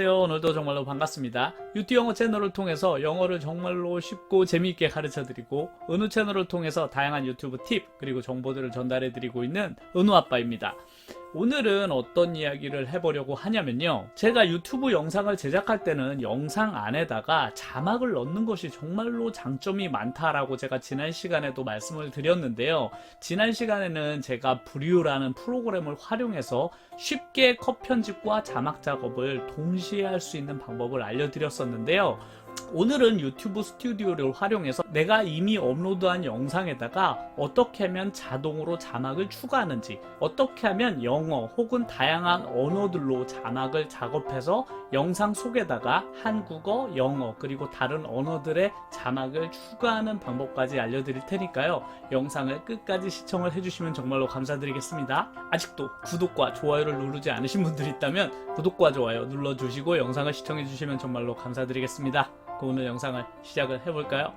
안녕하세요. 오늘도 정말로 반갑습니다. 유티 영어 채널을 통해서 영어를 정말로 쉽고 재미있게 가르쳐 드리고 은우 채널을 통해서 다양한 유튜브 팁 그리고 정보들을 전달해 드리고 있는 은우 아빠입니다. 오늘은 어떤 이야기를 해보려고 하냐면요. 제가 유튜브 영상을 제작할 때는 영상 안에다가 자막을 넣는 것이 정말로 장점이 많다라고 제가 지난 시간에도 말씀을 드렸는데요. 지난 시간에는 제가 브리우라는 프로그램을 활용해서 쉽게 컷 편집과 자막 작업을 동시에 할 수 있는 방법을 알려드렸었는데요. 오늘은 유튜브 스튜디오를 활용해서 내가 이미 업로드한 영상에다가 어떻게 하면 자동으로 자막을 추가하는지, 어떻게 하면 영어 혹은 다양한 언어들로 자막을 작업해서 영상 속에다가 한국어, 영어, 그리고 다른 언어들의 자막을 추가하는 방법까지 알려드릴 테니까요. 영상을 끝까지 시청을 해주시면 정말로 감사드리겠습니다. 아직도 구독과 좋아요를 누르지 않으신 분들이 있다면 구독과 좋아요 눌러주시고 영상을 시청해주시면 정말로 감사드리겠습니다. 그럼 오늘 영상을 시작을 해볼까요?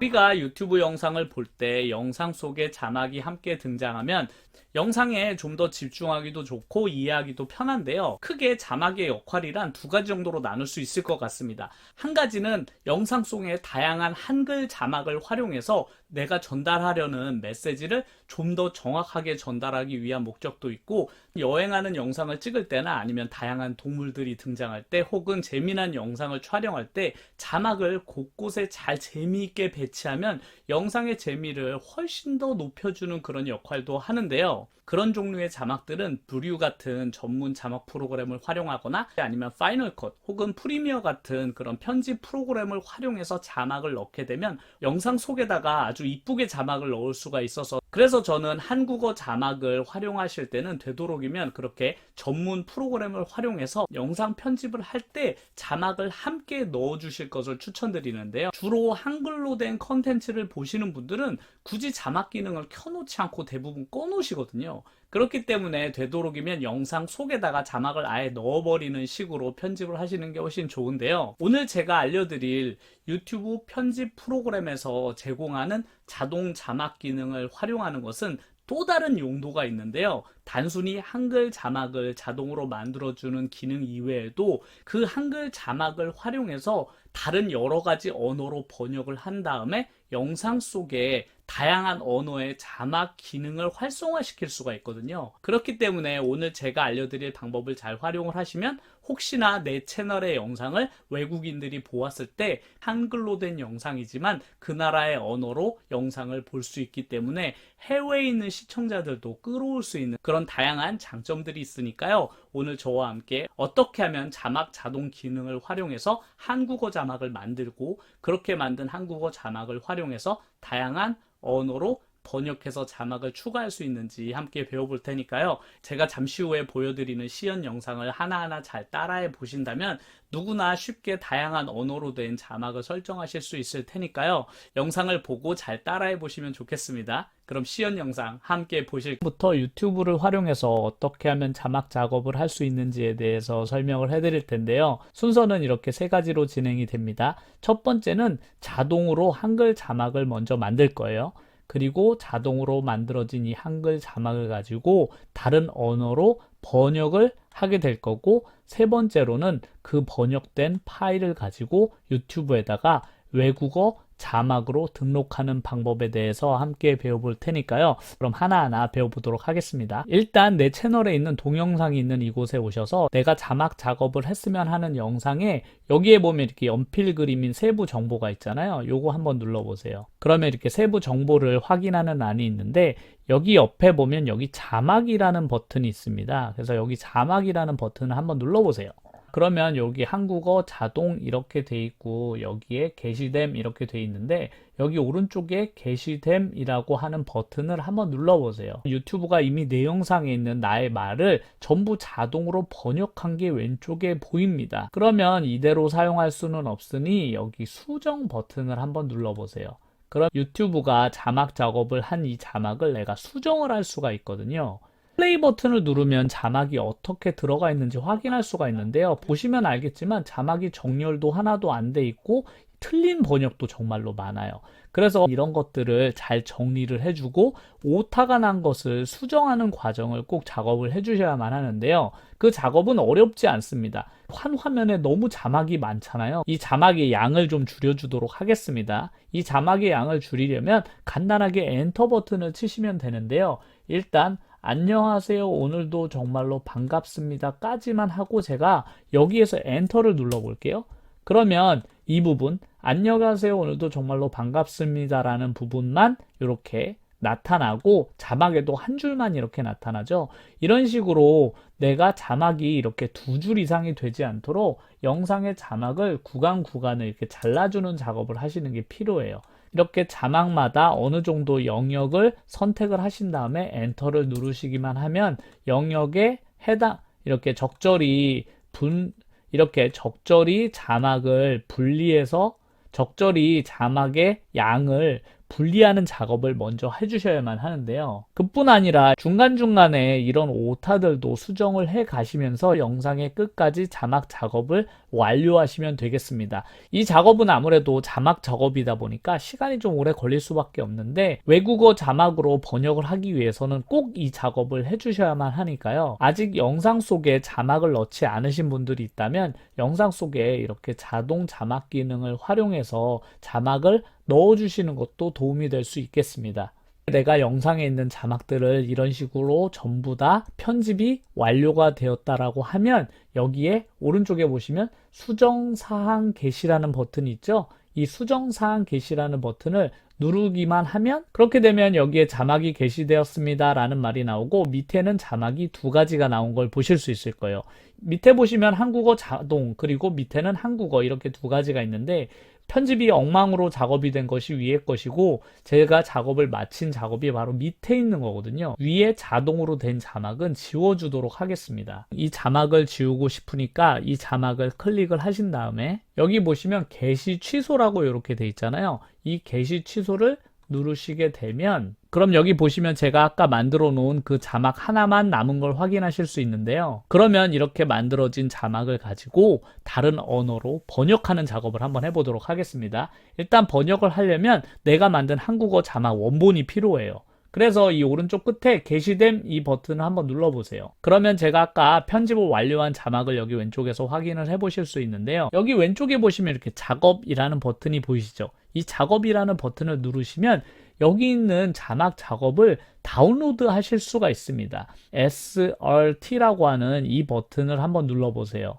우리가 유튜브 영상을 볼 때 영상 속에 자막이 함께 등장하면 영상에 좀 더 집중하기도 좋고 이해하기도 편한데요. 크게 자막의 역할이란 두 가지 정도로 나눌 수 있을 것 같습니다. 한 가지는 영상 속에 다양한 한글 자막을 활용해서 내가 전달하려는 메시지를 좀 더 정확하게 전달하기 위한 목적도 있고 여행하는 영상을 찍을 때나 아니면 다양한 동물들이 등장할 때 혹은 재미난 영상을 촬영할 때 자막을 곳곳에 잘 재미있게 배치하면 영상의 재미를 훨씬 더 높여주는 그런 역할도 하는데요. 그런 종류의 자막들은 브류 같은 전문 자막 프로그램을 활용하거나 아니면 파이널 컷 혹은 프리미어 같은 그런 편집 프로그램을 활용해서 자막을 넣게 되면 영상 속에다가 아주 이쁘게 자막을 넣을 수가 있어서 그래서 저는 한국어 자막을 활용하실 때는 되도록이면 그렇게 전문 프로그램을 활용해서 영상 편집을 할 때 자막을 함께 넣어 주실 것을 추천드리는데요. 주로 한글로 된 컨텐츠를 보시는 분들은 굳이 자막 기능을 켜놓지 않고 대부분 꺼놓으시거든요. 그렇기 때문에 되도록이면 영상 속에다가 자막을 아예 넣어버리는 식으로 편집을 하시는 게 훨씬 좋은데요. 오늘 제가 알려드릴 유튜브 편집 프로그램에서 제공하는 자동 자막 기능을 활용하는 것은 또 다른 용도가 있는데요. 단순히 한글 자막을 자동으로 만들어주는 기능 이외에도 그 한글 자막을 활용해서 다른 여러 가지 언어로 번역을 한 다음에 영상 속에 다양한 언어의 자막 기능을 활성화시킬 수가 있거든요. 그렇기 때문에 오늘 제가 알려드릴 방법을 잘 활용을 하시면 혹시나 내 채널의 영상을 외국인들이 보았을 때 한글로 된 영상이지만 그 나라의 언어로 영상을 볼 수 있기 때문에 해외에 있는 시청자들도 끌어올 수 있는 그런 다양한 장점들이 있으니까요. 오늘 저와 함께 어떻게 하면 자막 자동 기능을 활용해서 한국어 자막을 만들고 그렇게 만든 한국어 자막을 활용해서 다양한 언어로 번역해서 자막을 추가할 수 있는지 함께 배워볼 테니까요. 제가 잠시 후에 보여드리는 시연 영상을 하나하나 잘 따라해 보신다면 누구나 쉽게 다양한 언어로 된 자막을 설정하실 수 있을 테니까요. 영상을 보고 잘 따라해 보시면 좋겠습니다. 그럼 시연 영상 함께 보실 부터 유튜브를 활용해서 어떻게 하면 자막 작업을 할 수 있는지에 대해서 설명을 해드릴 텐데요. 순서는 이렇게 세 가지로 진행이 됩니다. 첫 번째는 자동으로 한글 자막을 먼저 만들 거예요. 그리고 자동으로 만들어진 이 한글 자막을 가지고 다른 언어로 번역을 하게 될 거고 세 번째로는 그 번역된 파일을 가지고 유튜브에다가 외국어 자막으로 등록하는 방법에 대해서 함께 배워볼 테니까요. 그럼 하나하나 배워보도록 하겠습니다. 일단 내 채널에 있는 동영상이 있는 이곳에 오셔서 내가 자막 작업을 했으면 하는 영상에 여기에 보면 이렇게 연필 그림인 세부 정보가 있잖아요. 요거 한번 눌러보세요. 그러면 이렇게 세부 정보를 확인하는 란이 있는데 여기 옆에 보면 여기 자막이라는 버튼이 있습니다. 그래서 여기 자막이라는 버튼을 한번 눌러보세요. 그러면 여기 한국어 자동 이렇게 돼 있고 여기에 게시됨 이렇게 돼 있는데 여기 오른쪽에 게시됨이라고 하는 버튼을 한번 눌러보세요. 유튜브가 이미 내 영상에 있는 나의 말을 전부 자동으로 번역한 게 왼쪽에 보입니다. 그러면 이대로 사용할 수는 없으니 여기 수정 버튼을 한번 눌러보세요. 그럼 유튜브가 자막 작업을 한 이 자막을 내가 수정을 할 수가 있거든요. 플레이 버튼을 누르면 자막이 어떻게 들어가 있는지 확인할 수가 있는데요. 보시면 알겠지만 자막이 정렬도 하나도 안 돼 있고 틀린 번역도 정말로 많아요. 그래서 이런 것들을 잘 정리를 해주고 오타가 난 것을 수정하는 과정을 꼭 작업을 해주셔야만 하는데요. 그 작업은 어렵지 않습니다. 한 화면에 너무 자막이 많잖아요. 이 자막의 양을 좀 줄여주도록 하겠습니다. 이 자막의 양을 줄이려면 간단하게 엔터 버튼을 치시면 되는데요. 일단 안녕하세요. 오늘도 정말로 반갑습니다.까지만 하고 제가 여기에서 엔터를 눌러 볼게요. 그러면 이 부분 안녕하세요. 오늘도 정말로 반갑습니다 라는 부분만 이렇게 나타나고 자막에도 한 줄만 이렇게 나타나죠. 이런 식으로 내가 자막이 이렇게 두 줄 이상이 되지 않도록 영상의 자막을 구간 구간을 이렇게 잘라주는 작업을 하시는 게 필요해요. 이렇게 자막마다 어느 정도 영역을 선택을 하신 다음에 엔터를 누르시기만 하면 영역에 해당 이렇게 적절히 분 이렇게 적절히 자막을 분리해서 적절히 자막의 양을 분리하는 작업을 먼저 해주셔야만 하는데요. 그뿐 아니라 중간중간에 이런 오타들도 수정을 해 가시면서 영상의 끝까지 자막 작업을 완료하시면 되겠습니다. 이 작업은 아무래도 자막 작업이다 보니까 시간이 좀 오래 걸릴 수밖에 없는데 외국어 자막으로 번역을 하기 위해서는 꼭 이 작업을 해주셔야만 하니까요. 아직 영상 속에 자막을 넣지 않으신 분들이 있다면 영상 속에 이렇게 자동 자막 기능을 활용해서 자막을 넣어주시는 것도 도움이 될 수 있겠습니다. 내가 영상에 있는 자막들을 이런 식으로 전부 다 편집이 완료가 되었다라고 하면 여기에 오른쪽에 보시면 수정 사항 게시라는 버튼이 있죠. 이 수정 사항 게시라는 버튼을 누르기만 하면 그렇게 되면 여기에 자막이 게시되었습니다 라는 말이 나오고 밑에는 자막이 두 가지가 나온 걸 보실 수 있을 거예요. 밑에 보시면 한국어 자동 그리고 밑에는 한국어 이렇게 두 가지가 있는데 편집이 엉망으로 작업이 된 것이 위에 것이고 제가 작업을 마친 작업이 바로 밑에 있는 거거든요. 위에 자동으로 된 자막은 지워주도록 하겠습니다. 이 자막을 지우고 싶으니까 이 자막을 클릭을 하신 다음에 여기 보시면 게시 취소라고 이렇게 돼 있잖아요. 이 게시 취소를 누르시게 되면 그럼 여기 보시면 제가 아까 만들어 놓은 그 자막 하나만 남은 걸 확인하실 수 있는데요. 그러면 이렇게 만들어진 자막을 가지고 다른 언어로 번역하는 작업을 한번 해보도록 하겠습니다. 일단 번역을 하려면 내가 만든 한국어 자막 원본이 필요해요. 그래서 이 오른쪽 끝에 게시됨 이 버튼을 한번 눌러보세요. 그러면 제가 아까 편집을 완료한 자막을 여기 왼쪽에서 확인을 해보실 수 있는데요. 여기 왼쪽에 보시면 이렇게 작업이라는 버튼이 보이시죠? 이 작업이라는 버튼을 누르시면 여기 있는 자막 작업을 다운로드 하실 수가 있습니다. SRT라고 하는 이 버튼을 한번 눌러보세요.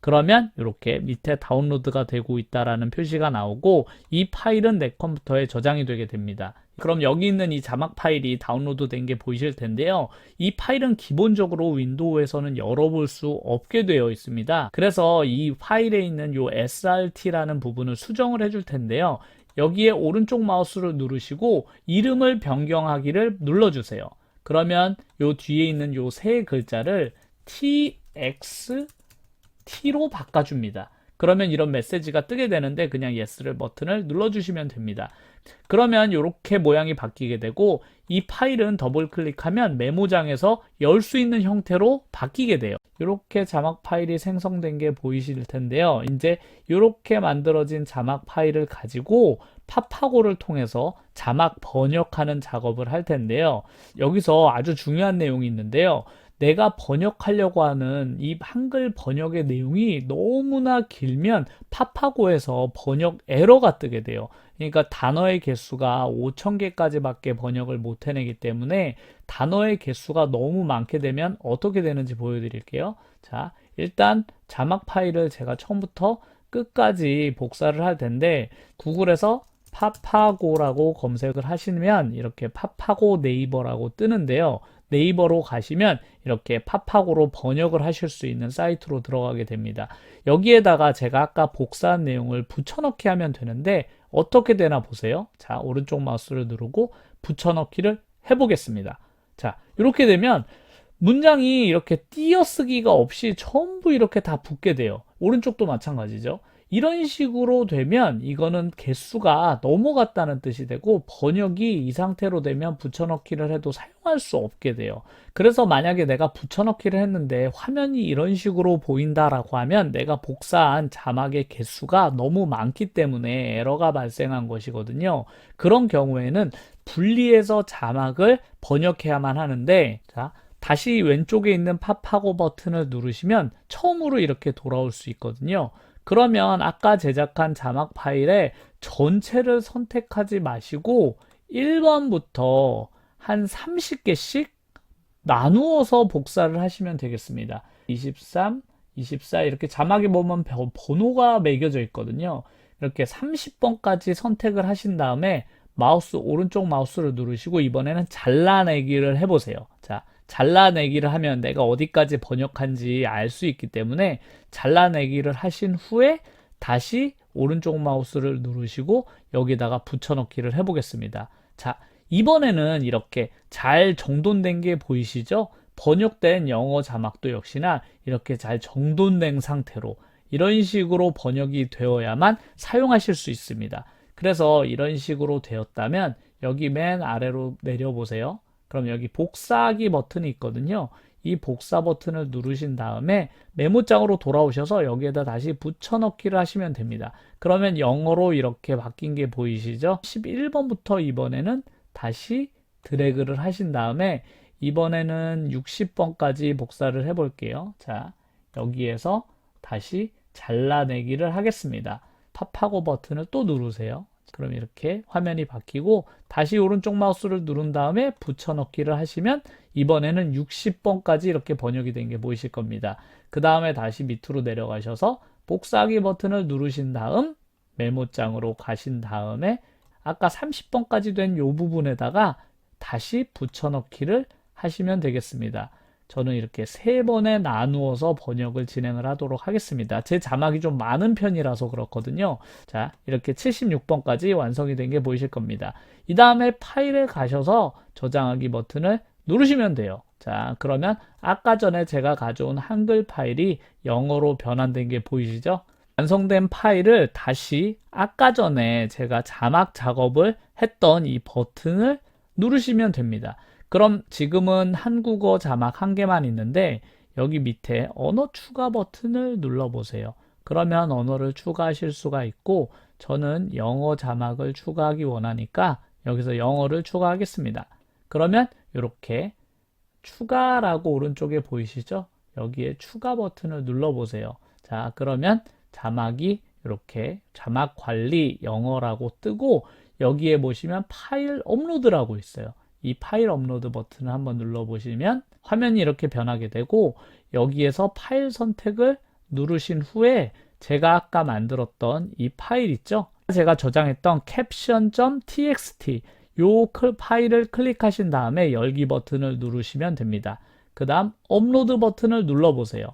그러면 이렇게 밑에 다운로드가 되고 있다라는 표시가 나오고 이 파일은 내 컴퓨터에 저장이 되게 됩니다. 그럼 여기 있는 이 자막 파일이 다운로드 된 게 보이실 텐데요. 이 파일은 기본적으로 윈도우에서는 열어볼 수 없게 되어 있습니다. 그래서 이 파일에 있는 요 srt라는 부분을 수정을 해줄 텐데요. 여기에 오른쪽 마우스를 누르시고 이름을 변경하기를 눌러주세요. 그러면 요 뒤에 있는 요 세 글자를 tx t로 바꿔줍니다. 그러면 이런 메시지가 뜨게 되는데 그냥 yes를 버튼을 눌러주시면 됩니다. 그러면 이렇게 모양이 바뀌게 되고 이 파일은 더블 클릭하면 메모장에서 열 수 있는 형태로 바뀌게 돼요. 이렇게 자막 파일이 생성된 게 보이실 텐데요. 이제 이렇게 만들어진 자막 파일을 가지고 파파고를 통해서 자막 번역하는 작업을 할 텐데요. 여기서 아주 중요한 내용이 있는데요. 내가 번역하려고 하는 이 한글 번역의 내용이 너무나 길면 파파고에서 번역 에러가 뜨게 돼요. 그러니까 단어의 개수가 5,000개까지밖에 번역을 못 해내기 때문에 단어의 개수가 너무 많게 되면 어떻게 되는지 보여드릴게요. 자, 일단 자막 파일을 제가 처음부터 끝까지 복사를 할 텐데 구글에서 파파고라고 검색을 하시면 이렇게 파파고 네이버라고 뜨는데요. 네이버로 가시면 이렇게 파파고로 번역을 하실 수 있는 사이트로 들어가게 됩니다. 여기에다가 제가 아까 복사한 내용을 붙여넣기 하면 되는데 어떻게 되나 보세요. 자, 오른쪽 마우스를 누르고 붙여넣기를 해보겠습니다. 자, 이렇게 되면 문장이 이렇게 띄어쓰기가 없이 전부 이렇게 다 붙게 돼요. 오른쪽도 마찬가지죠. 이런 식으로 되면 이거는 개수가 넘어갔다는 뜻이 되고 번역이 이 상태로 되면 붙여넣기를 해도 사용할 수 없게 돼요. 그래서 만약에 내가 붙여넣기를 했는데 화면이 이런 식으로 보인다라고 하면 내가 복사한 자막의 개수가 너무 많기 때문에 에러가 발생한 것이거든요. 그런 경우에는 분리해서 자막을 번역해야만 하는데 자, 다시 왼쪽에 있는 팝하고 버튼을 누르시면 처음으로 이렇게 돌아올 수 있거든요. 그러면 아까 제작한 자막 파일의 전체를 선택하지 마시고 1번부터 한 30개씩 나누어서 복사를 하시면 되겠습니다. 23, 24 이렇게 자막에 보면 번- 번호가 매겨져 있거든요. 이렇게 30번까지 선택을 하신 다음에 마우스 오른쪽 마우스를 누르시고 이번에는 잘라내기를 해보세요. 자, 잘라내기를 하면 내가 어디까지 번역한지 알 수 있기 때문에 잘라내기를 하신 후에 다시 오른쪽 마우스를 누르시고 여기다가 붙여넣기를 해보겠습니다. 자, 이번에는 이렇게 잘 정돈된 게 보이시죠? 번역된 영어 자막도 역시나 이렇게 잘 정돈된 상태로 이런 식으로 번역이 되어야만 사용하실 수 있습니다. 그래서 이런 식으로 되었다면 여기 맨 아래로 내려보세요. 그럼 여기 복사하기 버튼이 있거든요. 이 복사 버튼을 누르신 다음에 메모장으로 돌아오셔서 여기에다 다시 붙여넣기를 하시면 됩니다. 그러면 영어로 이렇게 바뀐 게 보이시죠? 11번부터 이번에는 다시 드래그를 하신 다음에 이번에는 60번까지 복사를 해 볼게요. 자, 여기에서 다시 잘라내기를 하겠습니다. 팝하고 버튼을 또 누르세요. 그럼 이렇게 화면이 바뀌고 다시 오른쪽 마우스를 누른 다음에 붙여넣기를 하시면 이번에는 60번까지 이렇게 번역이 된 게 보이실 겁니다. 그 다음에 다시 밑으로 내려가셔서 복사하기 버튼을 누르신 다음 메모장으로 가신 다음에 아까 30번까지 된이 부분에다가 다시 붙여넣기를 하시면 되겠습니다. 저는 이렇게 세 번에 나누어서 번역을 진행을 하도록 하겠습니다. 제 자막이 좀 많은 편이라서 그렇거든요. 자, 이렇게 76번까지 완성이 된 게 보이실 겁니다. 이 다음에 파일에 가셔서 저장하기 버튼을 누르시면 돼요. 자, 그러면 아까 전에 제가 가져온 한글 파일이 영어로 변환된 게 보이시죠? 완성된 파일을 다시 아까 전에 제가 자막 작업을 했던 이 버튼을 누르시면 됩니다. 그럼 지금은 한국어 자막 한 개만 있는데 여기 밑에 언어 추가 버튼을 눌러보세요. 그러면 언어를 추가하실 수가 있고 저는 영어 자막을 추가하기 원하니까 여기서 영어를 추가하겠습니다. 그러면 이렇게 추가라고 오른쪽에 보이시죠? 여기에 추가 버튼을 눌러보세요. 자, 그러면 자막이 이렇게 자막 관리 영어라고 뜨고 여기에 보시면 파일 업로드라고 있어요. 이 파일 업로드 버튼을 한번 눌러보시면 화면이 이렇게 변하게 되고 여기에서 파일 선택을 누르신 후에 제가 아까 만들었던 이 파일 있죠? 제가 저장했던 caption.txt 요 클- 파일을 클릭하신 다음에 열기 버튼을 누르시면 됩니다. 그 다음 업로드 버튼을 눌러보세요.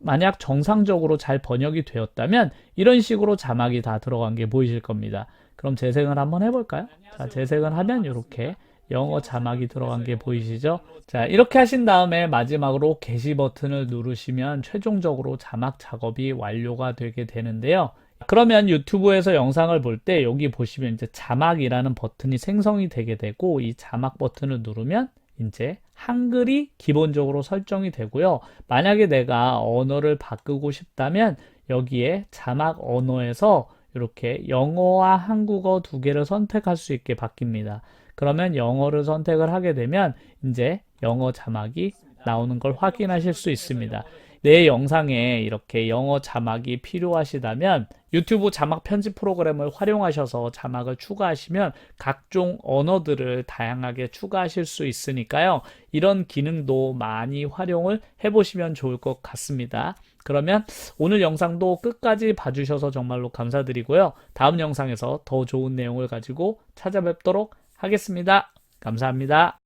만약 정상적으로 잘 번역이 되었다면 이런 식으로 자막이 다 들어간 게 보이실 겁니다. 그럼 재생을 한번 해볼까요? 자, 재생을 하면 이렇게 영어 자막이 들어간 게 보이시죠? 자, 이렇게 하신 다음에 마지막으로 게시 버튼을 누르시면 최종적으로 자막 작업이 완료가 되게 되는데요. 그러면 유튜브에서 영상을 볼 때 여기 보시면 이제 자막이라는 버튼이 생성이 되게 되고 이 자막 버튼을 누르면 이제 한글이 기본적으로 설정이 되고요. 만약에 내가 언어를 바꾸고 싶다면 여기에 자막 언어에서 이렇게 영어와 한국어 두 개를 선택할 수 있게 바뀝니다. 그러면 영어를 선택을 하게 되면 이제 영어 자막이 나오는 걸 확인하실 수 있습니다. 내 영상에 이렇게 영어 자막이 필요하시다면 유튜브 자막 편집 프로그램을 활용하셔서 자막을 추가하시면 각종 언어들을 다양하게 추가하실 수 있으니까요. 이런 기능도 많이 활용을 해보시면 좋을 것 같습니다. 그러면 오늘 영상도 끝까지 봐주셔서 정말로 감사드리고요. 다음 영상에서 더 좋은 내용을 가지고 찾아뵙도록 하겠습니다. 감사합니다.